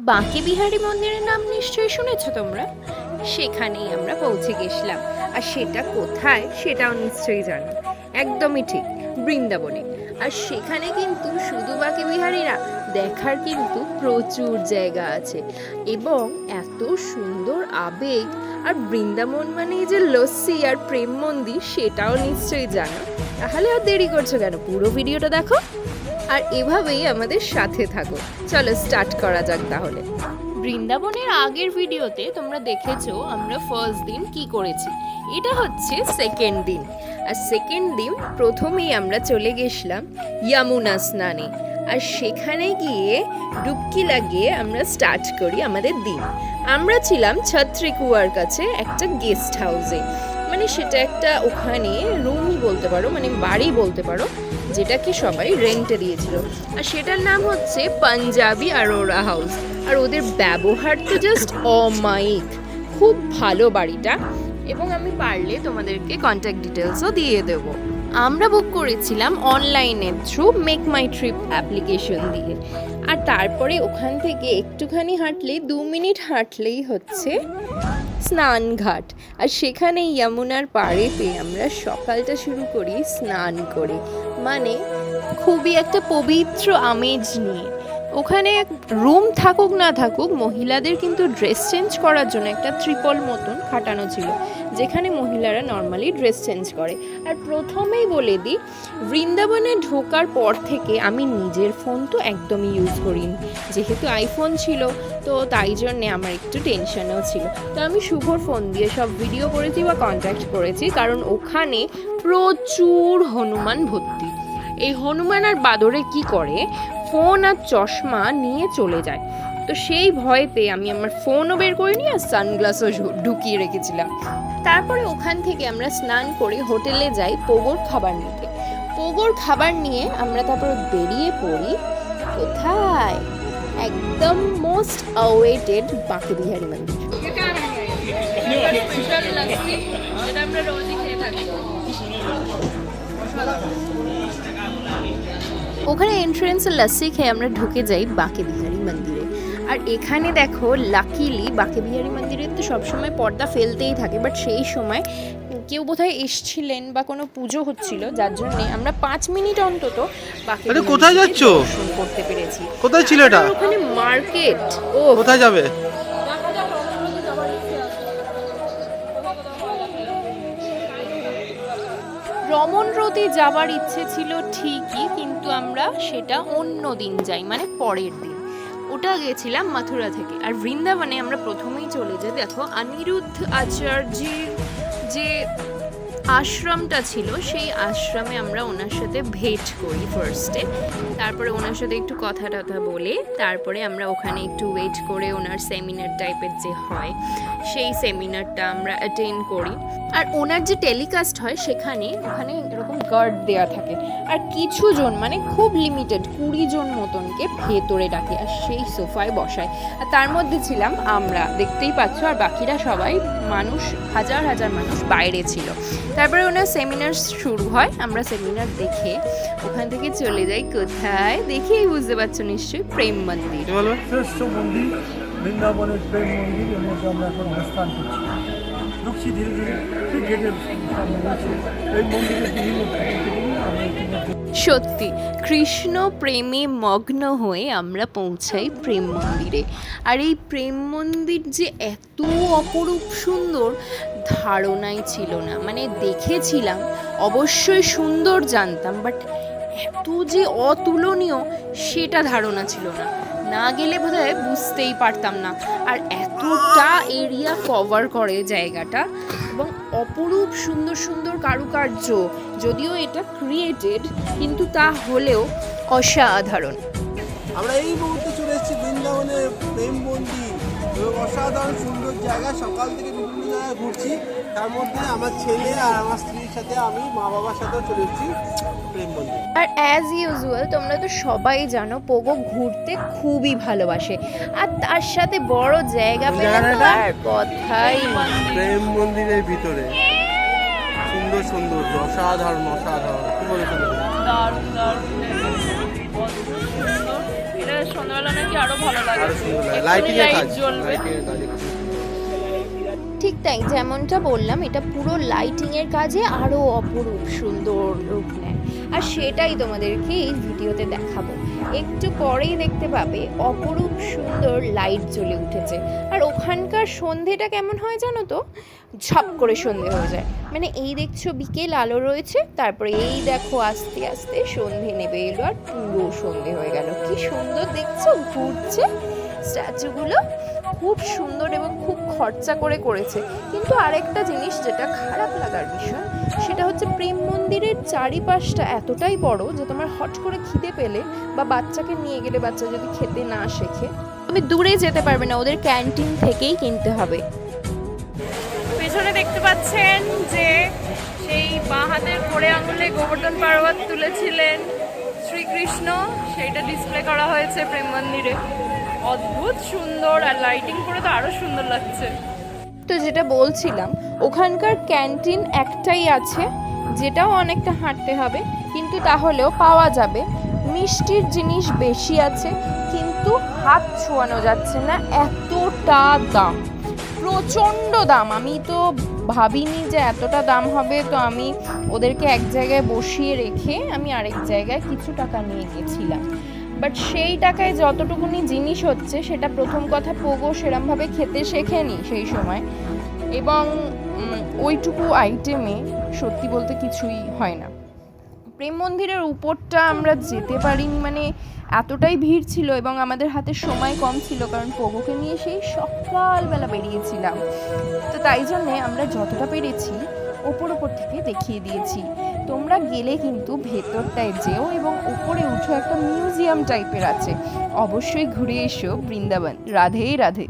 বাঁকে বিহারী মন্দিরের নাম নিশ্চয়ই শুনেছ তোমরা? সেখানেই আমরা পৌঁছে গেছিলাম। আর সেটা কোথায়, সেটাও নিশ্চয়ই জানো। একদমই ঠিক, বৃন্দাবনে। আর সেখানে কিন্তু শুধু বাঁকে বিহারী না দেখার কিন্তু প্রচুর জায়গা আছে। এবং এত সুন্দর আবেগ, আর বৃন্দাবন মানে যে লস্যি আর প্রেম মন্দির, সেটাও নিশ্চয়ই জানো। তাহলে আর দেরি করছ কেন? পুরো ভিডিওটা দেখো। আর এভাবেই আমাদের সাথে থাকো। চলো স্টার্ট করা যাক তাহলে। বৃন্দাবনের আগের ভিডিওতে তোমরা দেখেছ আমরা ফার্স্ট দিন কি করেছি। এটা হচ্ছে সেকেন্ড দিন। আর সেকেন্ড দিন প্রথমেই আমরা চলে গেছিলাম ইয়ামুনা স্নানে। আর সেখানে গিয়ে ডুবকি লাগিয়ে আমরা স্টার্ট করি আমাদের দিন। আমরা ছিলাম ছত্রিকুয়ার কাছে একটা গেস্ট হাউসে মানে সেটা একটা ওখানে রুমই বলতে পারো মানে বাড়ি বলতে পারো, যেটাকে সবাই রেন্টে দিয়েছিল। আর সেটার নাম হচ্ছে পাঞ্জাবি আরোরা হাউস আর ওদের ব্যবহার তো জাস্ট অমায়িক। খুব ভালো বাড়িটা। এবং আমি পারলে তোমাদেরকে কন্ট্যাক্ট ডিটেলসও দিয়ে দেব। আমরা বুক করেছিলাম অনলাইনের থ্রু মেক মাই ট্রিপ অ্যাপ্লিকেশন দিয়ে। আর তারপরে ওখান থেকে একটুখানি হাঁটলেই, দু মিনিট হাঁটলেই হচ্ছে। স্নানঘাট। আর সেখানে যমুনার পাড়েতে আমরা সকালটা শুরু করি স্নান করে। মানে খুবই একটা পবিত্র আমেজ নিয়ে। ওখানে রুম থাকুক না থাকুক, মহিলাদের কিন্তু ড্রেস চেঞ্জ করার জন্য একটা ত্রিপল মতন খাটানো ছিল, যেখানে মহিলারা নর্মালি ড্রেস চেঞ্জ করে। আর প্রথমেই বলে দিই, বৃন্দাবনে ঢোকার পর থেকে আমি নিজের ফোন তো একদমই ইউজ করিনি। যেহেতু আইফোন ছিল, তো তাই জন্যে আমার একটু টেনশনও ছিল। তো আমি শুভর ফোন দিয়ে সব ভিডিও করেছি বা কন্ট্যাক্ট করেছি, কারণ ওখানে প্রচুর হনুমান ভর্তি এই হনুমান আর বাদরে কি করে ফোন আর চশমা নিয়ে চলে যায়। তো সেই ভয়েতে আমি আমার ফোনও বের করিনি আর সানগ্লাসও ঢুকিয়ে রেখেছিলাম। তারপরে ওখান থেকে আমরা স্নান করে হোটেলে যাই পোগোর খাবার নিতে। পোগোর খাবার নিয়ে আমরা তারপর বেরিয়ে পড়ি কোথায়? একদম মোস্ট অওয়েটেড বাঁকে বিহারী মন্দির আমরা রোজই খেয়ে থাকি। ওখানে এন্ট্রেন্সে লাস্সি খেয়ে আমরা ঢুকে যাই বাঁকে বিহারী মন্দিরে। আর এখানে দেখো লাকিলি বাঁকে বিহারী মন্দিরে তো সবসময় পর্দা ফেলতেই থাকে বাট সেই সময় কেউ বোধহয় এসছিলেন বা কোনো পুজো হচ্ছিল যার জন্যে আমরা পাঁচ মিনিট অন্তত বাঁকে আরে কোথায় যাচ্ছ? করতে পেরেছি। কোথায় ছিল এটা? ওখানে মার্কেট ও কোথায় যাবে? রমনরতি যাবার ইচ্ছে ছিল ঠিকই, কিন্তু আমরা সেটা অন্য দিন যাই মানে পরের দিন। ওটা গেছিলাম মাথুরা থেকে। আর বৃন্দাবনে আমরা প্রথমেই চলে যাই, দেখো, অনিরুদ্ধ আচার্যের যে আশ্রমটা ছিল, সেই আশ্রমে আমরা ওনার সাথে ভেট করি ফার্স্টে তারপরে ওনার সাথে একটু কথা টথা বলে, তারপরে আমরা ওখানে একটু ওয়েট করে ওনার সেমিনার টাইপের যে হয়, সেই সেমিনারটা আমরা অ্যাটেন্ড করি। আর ওনার যে টেলিকাস্ট হয়, সেখানে ওখানে এরকম গার্ড দেওয়া থাকে। আর কিছু জন মানে খুব লিমিটেড কুড়ি জন মতনকে ভেতরে ডাকে আর সেই সোফায় বসায়। আর তার মধ্যে ছিলাম আমরা, দেখতেই পাচ্ছ, আর বাকিরা সবাই মানুষ, হাজার হাজার মানুষ বাইরে ছিল। তারপরে ওনার সেমিনার শুরু হয় আমরা সেমিনার দেখে ওখান থেকে চলে যাই কোথায়? দেখেই বুঝতে পারছ নিশ্চয়ই প্রেম মন্দির। শ্রেষ্ঠ মন্দির বৃন্দাবনের প্রেম মন্দির এর মধ্যে আমরা এখন অবস্থান করছি। ঢুকছি ধীরে ধীরে ঠিক গেটের সামনে রয়েছে এই মন্দিরের বিভিন্ন সত্যি কৃষ্ণ প্রেমে মগ্ন হয়ে আমরা পৌঁছাই প্রেম মন্দিরে। আর এই প্রেম মন্দির যে এত অপরূপ সুন্দর ধারণাই ছিল না। মানে দেখেছিলাম, অবশ্যই সুন্দর জানতাম বাট এত যে অতুলনীয় সেটা ধারণা ছিল না। না গেলে বোধহয় বুঝতেই পারতাম না। আর এতটা এরিয়া কভার করে জায়গাটা এবং অপরূপ সুন্দর সুন্দর কারুকার্য, যদিও এটা ক্রিয়েটেড কিন্তু তা হলেও অসাধারণ। আমরা এই মুহূর্তে চলে এসেছি বৃন্দাবনের প্রেম মন্দির। অসাধারণ সুন্দর জায়গা সকাল থেকে জায়গায় ঘুরছি তার মধ্যে আমার ছেলে আর আমার স্ত্রীর সাথে আমি মা বাবার সাথেও চলে এসেছি প্রেম মন্দির আর অ্যাজ ইউজুয়াল তোমরা তো সবাই জানো পোগো ঘুরতে খুবই ভালোবাসে। আর তার সাথে বড় জায়গা পেলে তো আর কথাই প্রেম মন্দিরের ভিতরে। সুন্দর সুন্দর অসাধারণ অসাধারণ। কি বলে দারুণ দারুণ সন্ধ্যাবেলা নাকি আরও ভালো লাগে। লাইটিং এর কাজ জ্বলবে। ঠিক তাই, যেমনটা বললাম, এটা পুরো লাইটিংয়ের কাজে আরও অপরূপ, সুন্দর রূপ নেয়। আর সেটাই তোমাদেরকে এই ভিডিওতে দেখাবো। একটু পরেই দেখতে পাবে, অপরূপ, সুন্দর লাইট জ্বলে উঠেছে। আর ওখানকার সন্ধেটা কেমন হয় জানো তো? ঝপ করে সন্ধে হয়ে যায়। মানে এই দেখছ, বিকেল আলো রয়েছে, তারপরে এই দেখো, আস্তে আস্তে সন্ধে নেবে এলো আর পুরো সন্ধে হয়ে গেল। কি সুন্দর দেখছ, ঘুরছে স্ট্যাচুগুলো খুব সুন্দর এবং খুব খরচা করে করেছে। কিন্তু আরেকটা জিনিস যেটা খারাপ লাগার বিষয়, সেটা হচ্ছে প্রেম মন্দিরের চারিপাশটা এতটাই বড় যে তোমার হট করে খিদে পেলে বা বাচ্চাকে নিয়ে গেলে বাচ্চা যদি খেতে না শেখে তুমি দূরে যেতে পারবে না, ওদের ক্যান্টিন থেকেই কিনতে হবে। পেছনে দেখতে পাচ্ছেন যে সেই বাঁ হাতের আঙুলে গোবর্ধন পার্বত তুলেছিলেন। শ্রীকৃষ্ণ, সেইটা ডিসপ্লে করা হয়েছে প্রেম মন্দিরে। অদ্ভুত সুন্দর আর লাইটিং করে তো আরও সুন্দর লাগছে। তো যেটা বলছিলাম, ওখানকার ক্যান্টিন একটাই আছে, যেটাও অনেকটা হাঁটতে হবে, কিন্তু তাহলেও পাওয়া যাবে। মিষ্টির জিনিস বেশি আছে, কিন্তু হাত ছোঁয়ানো যাচ্ছে না, এতটা দাম। প্রচণ্ড দাম, আমি তো ভাবিনি যে এতটা দাম হবে, তো আমি ওদেরকে এক জায়গায় বসিয়ে রেখে আমি আরেক জায়গায় কিছু টাকা নিয়ে গেছিলাম। বাট সেই টাকায় যতটুকুনি জিনিস হচ্ছে, সেটা প্রথম কথা পোগো সেরমভাবে খেতে শেখেনি সেই সময়। এবং ওইটুকু আইটেমে সত্যি বলতে কিছুই হয় না। প্রেম মন্দিরের উপরটা আমরা যেতে পারিনি মানে এতটাই ভিড় ছিল এবং আমাদের হাতে সময় কম ছিল, কারণ পোগোকে নিয়ে সেই সকালবেলা বেরিয়েছিলাম। তো তাই জন্যে আমরা যতটা পেরেছি ওপর ওপর থেকে দেখিয়ে দিয়েছি। তোমরা গেলে কিন্তু ভেতরটায় যেও এবং উপরে উঠো একটা মিউজিয়াম টাইপের আছে। অবশ্যই ঘুরে এসো বৃন্দাবন। রাধেই রাধে।